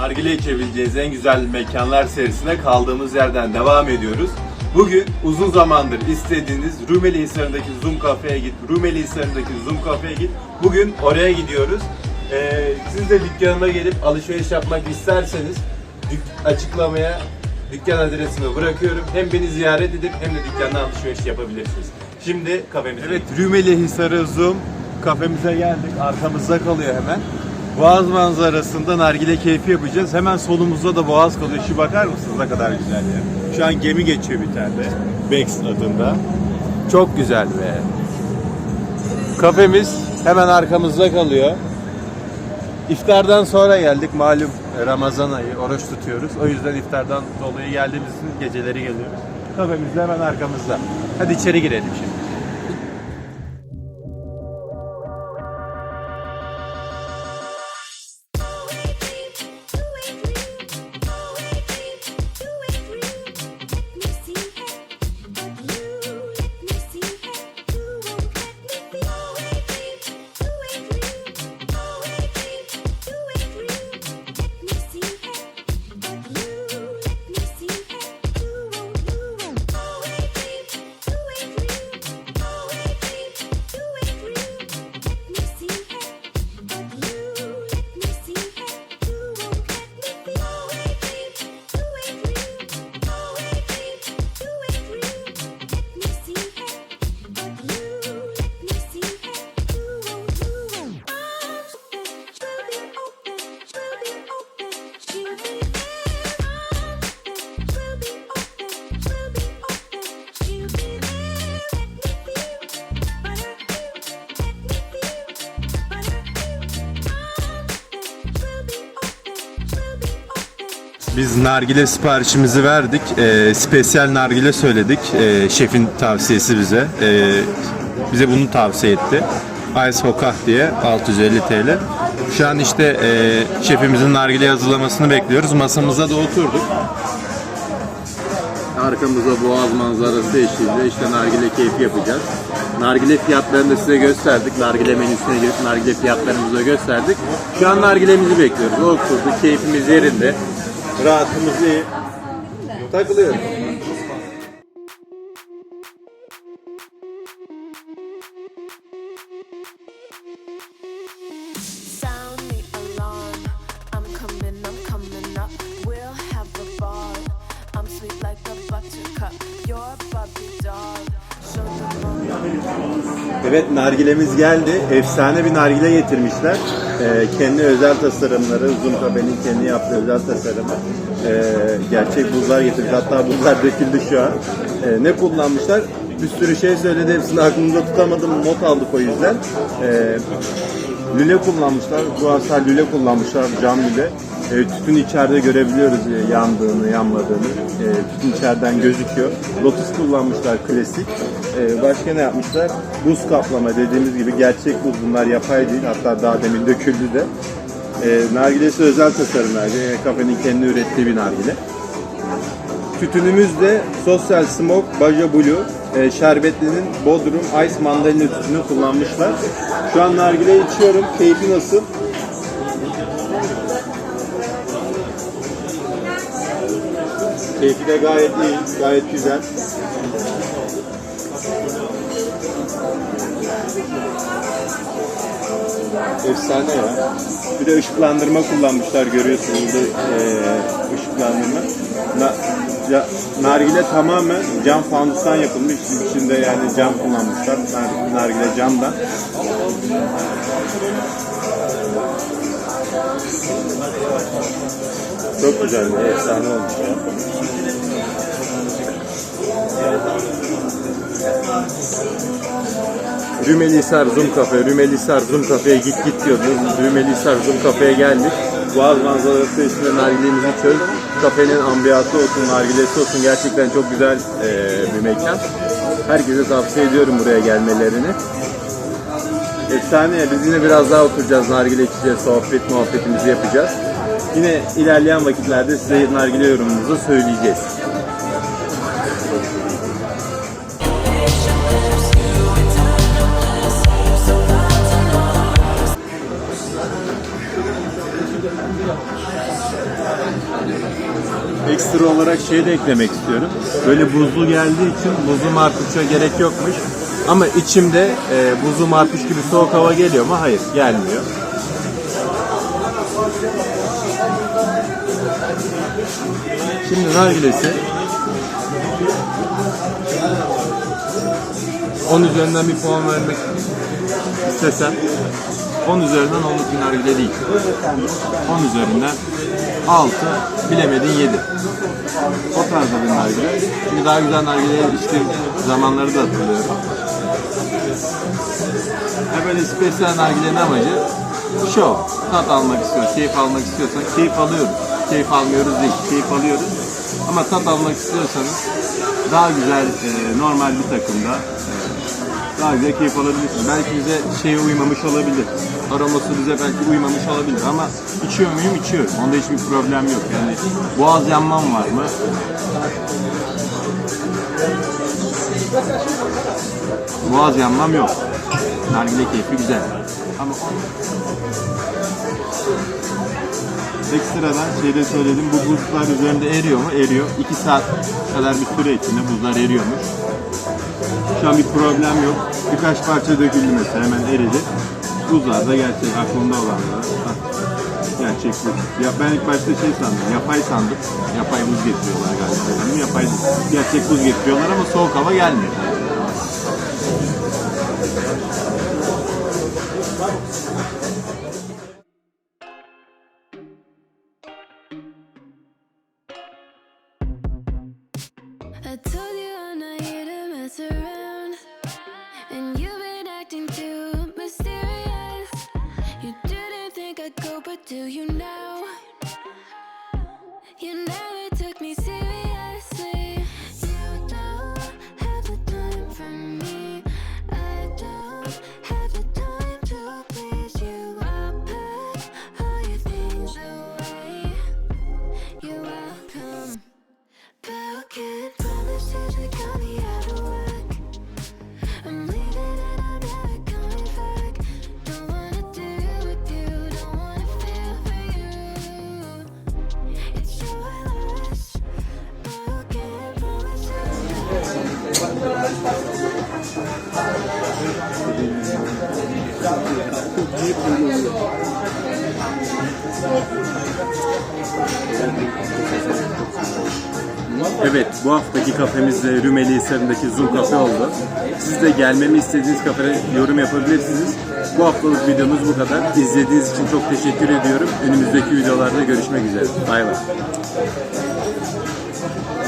nargile içebileceğiniz en güzel mekanlar serisine kaldığımız yerden devam ediyoruz. Bugün uzun zamandır istediğiniz Rumeli Hisarı'ndaki Zoom Cafe'ye git, Rumeli Hisarı'ndaki Zoom Cafe'ye git. Bugün oraya gidiyoruz. Ee, siz de dükkanıma gelip alışveriş yapmak isterseniz dük- açıklamaya dükkan adresimi bırakıyorum. Hem beni ziyaret edip hem de dükkandan alışveriş yapabilirsiniz. Şimdi kafemize Evet, Rumeli Hisarı Zoom kafemize geldik. Arkamızda kalıyor hemen. Boğaz manzarasında nargile keyfi yapacağız. Hemen solumuzda da boğaz kalıyor. Şu bakar mısınız ne kadar güzel ya. Şu an gemi geçiyor bir tane. Bex adında. Çok güzel be. Kafemiz hemen arkamızda kalıyor. İftardan sonra geldik. Malum Ramazan ayı, oruç tutuyoruz. O yüzden iftardan dolayı geldiğimiz için geceleri geliyoruz. Kafemiz de hemen arkamızda. Hadi içeri girelim şimdi. Biz nargile siparişimizi verdik. Ee, spesiyel nargile söyledik. Ee, şefin tavsiyesi bize. Ee, bize bunu tavsiye etti. Ice Hokah diye 650 TL. Şu an işte e, şefimizin nargile hazırlamasını bekliyoruz. Masamıza da oturduk. Arkamızda boğaz manzarası eşliğinde işte nargile keyfi yapacağız. Nargile fiyatlarını da size gösterdik. Nargile menüsüne girip nargile fiyatlarımızı da gösterdik. Şu an nargilemizi bekliyoruz. Oturduk, keyfimiz yerinde. Rahatımız iyi. Takılıyoruz. Sweet like a buttercup, you're Barbie doll. Evet nargilemiz geldi. Efsane bir nargile getirmişler. Ee, kendi özel tasarımları, Zoom Cafe'nin kendi yaptığı özel tasarımı. Ee, gerçek buzlar getirmiş. Hatta buzlar döküldü şu an. Ee, ne kullanmışlar? Bir sürü şey söyledi. Hepsini aklımda tutamadım. Not aldık o yüzden. Ee, lüle kullanmışlar. Bu asal lüle kullanmışlar. Cam lüle. E, tütün içeride görebiliyoruz e, yandığını, yanmadığını. E, tütün içeriden gözüküyor. Lotus kullanmışlar klasik. E, başka ne yapmışlar? Buz kaplama dediğimiz gibi gerçek buz bunlar yapay değil. Hatta daha demin döküldü de. E, nargilesi özel tasarım nargile. Kafenin kendi ürettiği bir nargile. Tütünümüz de Social Smoke Baja Blue e, şerbetlinin Bodrum Ice mandalina tütünü kullanmışlar. Şu an nargile içiyorum. Keyfi nasıl? Keyfi de gayet iyi, gayet güzel. Efsane ya. Bir de ışıklandırma kullanmışlar görüyorsunuz burada eee, ışıklandırma. Na, nargile tamamen cam fanustan yapılmış. İçinde yani cam kullanmışlar. Nar, nargile camdan. Çok güzel, efsane olmuş ya. Rümelisar Zoom Cafe, Rümelisar Zoom Cafe'ye git git diyordunuz. Rümelisar Zoom Cafe'ye geldik. Boğaz manzarası üstünde nargilemizi içiyoruz. Kafenin ambiyatı olsun, nargilesi olsun gerçekten çok güzel eee, bir mekan. Herkese tavsiye ediyorum buraya gelmelerini. Efsane biz yine biraz daha oturacağız, nargile içeceğiz, sohbet muhabbetimizi yapacağız. Yine ilerleyen vakitlerde size nargile yorumumuzu söyleyeceğiz. Ekstra olarak şey de eklemek istiyorum. Böyle buzlu geldiği için buzlu marpuça gerek yokmuş. Ama içimde e, buzlu marpuç gibi soğuk hava geliyor mu? Hayır, gelmiyor. Şimdi nargilesi 10 üzerinden bir puan vermek istesem 10 üzerinden 10'luk bir nargile değil. 10 üzerinden 6, bilemedin 7. O tarzda bir nargile. Çünkü daha güzel nargile içtiğim zamanları da hatırlıyorum. Ya böyle spesiyel nargilenin amacı şov. Tat almak istiyoruz, keyif almak istiyorsan keyif alıyoruz. Keyif almıyoruz değil, keyif alıyoruz. Ama tat almak istiyorsanız daha güzel, e, normal bir takımda e, daha güzel keyif alabilirsiniz. Belki bize şeye uymamış olabilir. Aroması bize belki uymamış olabilir ama içiyor muyum? İçiyorum. Onda hiçbir problem yok. Yani boğaz yanmam var mı? Boğaz yanmam yok. Nargile keyfi güzel. Ama Ekstradan şeyde söyledim bu buzlar üzerinde eriyor mu? Eriyor. 2 saat kadar bir süre içinde buzlar eriyormuş. Şu an bir problem yok. Birkaç parça döküldü mesela hemen eridi. Buzlar da gerçek aklımda olanlar. Gerçek buz. Ya ben ilk başta şey sandım, yapay sandım. Yapay buz getiriyorlar galiba. Dedim. Yapay gerçek buz getiriyorlar ama soğuk hava gelmiyor. I told you I'm not here to mess around. Do you now? Evet, bu haftaki kafemiz de Rümeli Hisarı'ndaki Zoom Kafe oldu. Siz de gelmemi istediğiniz kafede yorum yapabilirsiniz. Bu haftalık videomuz bu kadar. İzlediğiniz için çok teşekkür ediyorum. Önümüzdeki videolarda görüşmek üzere. Bay bay.